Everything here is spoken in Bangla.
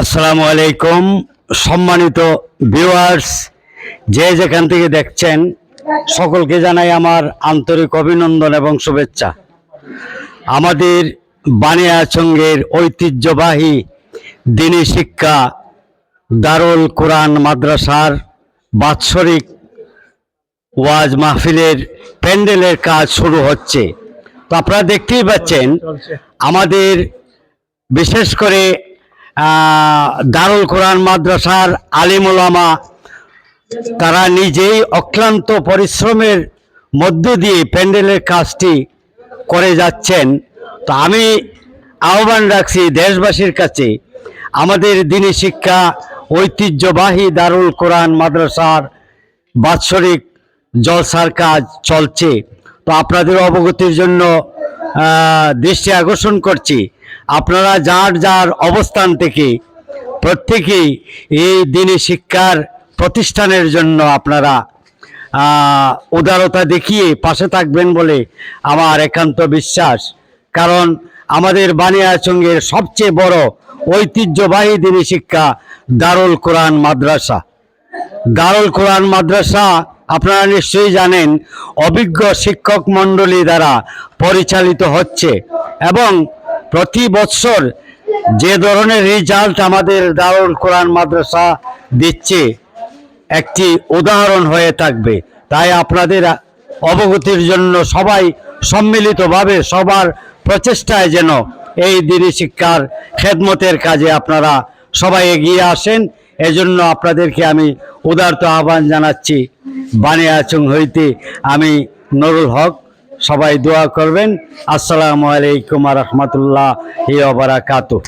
আসসালামু আলাইকুম, সম্মানিত ভিউয়ার্স যে যেখান থেকে দেখছেন, সকলকে জানাই আমার আন্তরিক অভিনন্দন এবং শুভেচ্ছা। আমাদের বানিয়াচঙ্গের ঐতিহ্যবাহী দিনী শিক্ষা দারুল কোরআন মাদ্রাসার বাৎসরিক ওয়াজ মাহফিলের প্যান্ডেলের কাজ শুরু হচ্ছে। তো আপনারা দেখতেই পাচ্ছেন, আমাদের বিশেষ করে দারুল কোরআন মাদ্রাসার আলিম ওলামা তারা নিজেই অক্লান্ত পরিশ্রমের মধ্য দিয়ে প্যান্ডেলের কাজটি করে যাচ্ছেন। তো আমি আহ্বান রাখছি দেশবাসীর কাছে, আমাদের দিনী শিক্ষা ঐতিহ্যবাহী দারুল কোরআন মাদ্রাসার বাৎসরিক জলসার কাজ চলছে। তো আপনাদের অবগতির জন্য দৃষ্টি আকর্ষণ করছি। আপনারা যার যার অবস্থান থেকে প্রত্যেকেই এই দিনে শিক্ষার প্রতিষ্ঠানের জন্য আপনারা উদারতা দেখিয়ে পাশে থাকবেন বলে আমার একান্ত বিশ্বাস। কারণ আমাদের বানিয়াচঙ্গের সবচেয়ে বড় ঐতিহ্যবাহী দিনী শিক্ষা দারুল কোরআন মাদ্রাসা। দারুল কোরআন মাদ্রাসা আপনারা নিশ্চয়ই জানেন, অভিজ্ঞ শিক্ষক মণ্ডলী দ্বারা পরিচালিত হচ্ছে এবং প্রতি বৎসর যে ধরনের রেজাল্ট আমাদের দারুল কোরআন মাদ্রাসা দিচ্ছে, একটি উদাহরণ হয়ে থাকবে। তাই আপনাদের অবগতির জন্য সবাই সম্মিলিতভাবে সবার প্রচেষ্টায় যেন এই দিনী শিক্ষার খেদমতের কাজে আপনারা সবাই এগিয়ে আসেন। এজন্য আপনাদেরকে আমি উদারত আহ্বান জানাচ্ছি। বানিয়াচং হইতে আমি নরুল হক সবাই দোয়া করবেন। আসসালামু আলাইকুম রহমতুল্লাহ বারাকাতুহ।